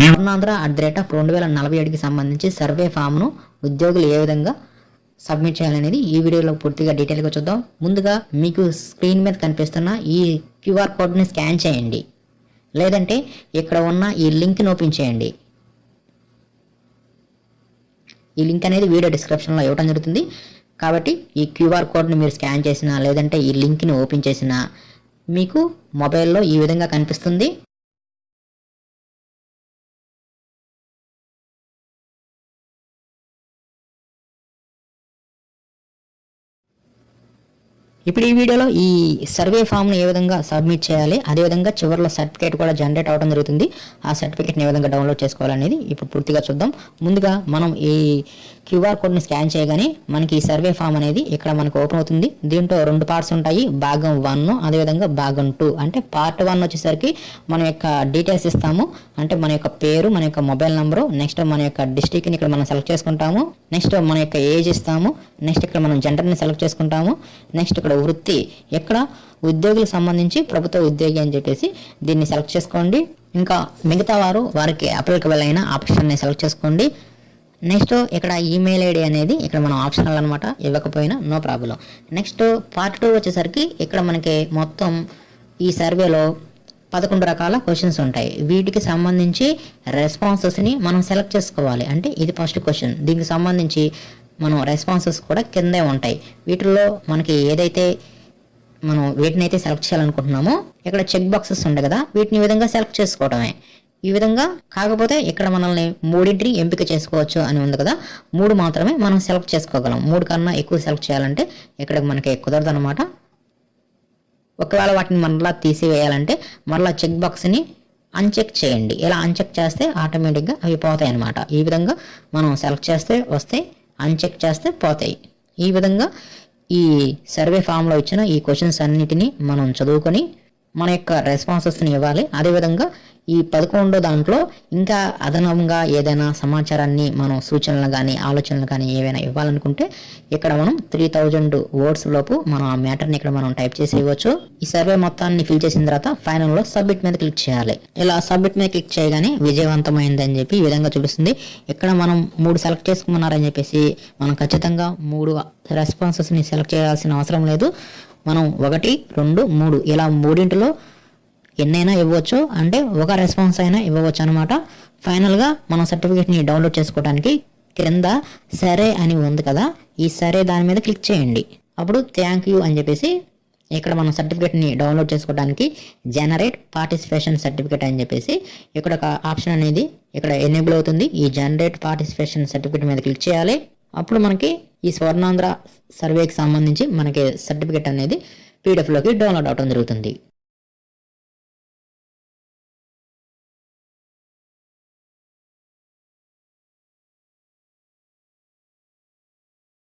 Swarnandhra at the rate of రెండు వేల నలభై ఏడుకి సంబంధించి సర్వే ఫామ్ను ఉద్యోగులు ఏ విధంగా సబ్మిట్ చేయాలనేది ఈ వీడియోలో పూర్తిగా డీటెయిల్గా చూద్దాం. ముందుగా మీకు స్క్రీన్ మీద కనిపిస్తున్న ఈ క్యూఆర్ కోడ్ని స్కాన్ చేయండి. లేదంటే ఇక్కడ ఉన్న ఈ లింక్ని ఓపెన్ చేయండి. ఈ లింక్ అనేది వీడియో డిస్క్రిప్షన్లో ఇవ్వడం జరుగుతుంది. కాబట్టి ఈ క్యూఆర్ కోడ్ని మీరు స్కాన్ చేసినా లేదంటే ఈ లింక్ని ఓపెన్ చేసినా మీకు మొబైల్లో ఈ విధంగా కనిపిస్తుంది. ఇప్పుడు ఈ వీడియోలో ఈ సర్వే ఫామ్ను ఏ విధంగా సబ్మిట్ చేయాలి అదేవిధంగా చివరిలో సర్టిఫికేట్ కూడా జనరేట్ అవ్వడం జరుగుతుంది. ఆ సర్టిఫికేట్ని ఏ విధంగా డౌన్లోడ్ చేసుకోవాలనేది ఇప్పుడు పూర్తిగా చూద్దాం. ముందుగా మనం ఈ క్యూఆర్ కోడ్ని స్కాన్ చేయగానే మనకి ఈ సర్వే ఫామ్ అనేది ఇక్కడ మనకు ఓపెన్ అవుతుంది. దీంట్లో రెండు పార్ట్స్ ఉంటాయి భాగం వన్ అదేవిధంగా భాగం టూ. అంటే పార్ట్ వన్ వచ్చేసరికి మన యొక్క డీటెయిల్స్ ఇస్తాము. అంటే మన యొక్క పేరు మన యొక్క మొబైల్ నెంబరు నెక్స్ట్ మన యొక్క డిస్టిక్ని ఇక్కడ మనం సెలెక్ట్ చేసుకుంటాము. నెక్స్ట్ మన యొక్క ఏజ్ ఇస్తాము. నెక్స్ట్ ఇక్కడ మనం జెండర్ని సెలెక్ట్ చేసుకుంటాము. నెక్స్ట్ ఇక్కడ వృత్తి. ఎక్కడ? ఉద్యోగులకు సంబంధించి ప్రభుత్వ ఉద్యోగి అని చెప్పేసి దీన్ని సెలెక్ట్ చేసుకోండి. ఇంకా మిగతా వారు వారికి అప్లికబుల్ అయిన ఆప్షన్ని సెలెక్ట్ చేసుకోండి. నెక్స్ట్ ఇక్కడ ఈమెయిల్ ఐడి అనేది ఇక్కడ మనం ఆప్షనల్ అనమాట ఇవ్వకపోయినా no problem. Next part two వచ్చేసరికి ఇక్కడ మనకి మొత్తం ఈ సర్వేలో పదకొండు రకాల క్వశ్చన్స్ ఉంటాయి. వీటికి సంబంధించి రెస్పాన్సెస్ని మనం సెలెక్ట్ చేసుకోవాలి. అంటే ఇది ఫస్ట్ క్వశ్చన్. దీనికి సంబంధించి మనం రెస్పాన్సెస్ కూడా కిందే ఉంటాయి. వీటిల్లో మనకి ఏదైతే మనం వీటిని అయితే సెలెక్ట్ చేయాలనుకుంటున్నామో ఇక్కడ చెక్ బాక్సెస్ ఉంటాయి కదా వీటిని ఈ విధంగా సెలెక్ట్ చేసుకోవడమే ఈ విధంగా కాకపోతే ఇక్కడ మనల్ని మూడింటిని ఎంపిక చేసుకోవచ్చు అని ఉంది కదా మూడు మాత్రమే మనం సెలెక్ట్ చేసుకోగలం. మూడు కన్నా ఎక్కువ సెలెక్ట్ చేయాలంటే ఇక్కడ మనకి కుదరదు అనమాట ఒకవేళ వాటిని మరలా తీసివేయాలంటే మరలా చెక్ బాక్స్ని అన్చెక్ చేయండి. ఇలా అన్చెక్ చేస్తే ఆటోమేటిక్గా అవి పోతాయి అనమాట ఈ విధంగా మనం సెలెక్ట్ చేస్తే వస్తాయి అన్చెక్ చేస్తే పోతాయి. ఈ విధంగా ఈ సర్వే ఫామ్లో ఇచ్చిన ఈ క్వశ్చన్స్ అన్నిటినీ మనం చదువుకొని మన యొక్క రెస్పాన్సెస్ని ఇవ్వాలి. అదేవిధంగా ఈ పదకొండో దాంట్లో ఇంకా అదనంగా ఏదైనా సమాచారాన్ని మనం సూచనలు కానీ ఆలోచనలు కానీ ఏవైనా ఇవ్వాలనుకుంటే ఇక్కడ మనం త్రీ థౌజండ్ వర్డ్స్ లోపు మనం ఆ మ్యాటర్ని ఇక్కడ మనం టైప్ చేసి ఇవ్వచ్చు. ఈ సర్వే మొత్తాన్ని ఫిల్ చేసిన తర్వాత ఫైనల్లో సబ్మిట్ మీద క్లిక్ చేయాలి. ఇలా సబ్మిట్ మీద క్లిక్ చేయగానే విజయవంతమైంది అని చెప్పి ఈ విధంగా చూపిస్తుంది. ఇక్కడ మనం మూడు సెలెక్ట్ చేసుకున్నారని చెప్పేసి మనం ఖచ్చితంగా మూడు రెస్పాన్సెస్ని సెలెక్ట్ చేయాల్సిన అవసరం లేదు. మనం ఒకటి రెండు మూడు ఇలా మూడింటిలో ఎన్నైనా ఇవ్వచ్చు అంటే ఒక రెస్పాన్స్ అయినా ఇవ్వవచ్చు అనమాట ఫైనల్గా మనం సర్టిఫికేట్ని డౌన్లోడ్ చేసుకోవడానికి క్రింద సరే అని ఉంది కదా. ఈ సరే దాని మీద క్లిక్ చేయండి. అప్పుడు థ్యాంక్ యూ అని చెప్పేసి ఇక్కడ మనం సర్టిఫికేట్ని డౌన్లోడ్ చేసుకోవడానికి జనరేట్ పార్టిసిపేషన్ సర్టిఫికేట్ అని చెప్పేసి ఇక్కడ ఒక ఆప్షన్ అనేది ఇక్కడ ఎనేబుల్ అవుతుంది. ఈ జనరేట్ పార్టిసిపేషన్ సర్టిఫికేట్ మీద క్లిక్ చేయాలి. అప్పుడు మనకి ఈ స్వర్ణాంధ్ర సర్వేకి సంబంధించి మనకి సర్టిఫికేట్ అనేది పీడిఎఫ్లోకి డౌన్లోడ్ అవడం జరుగుతుంది.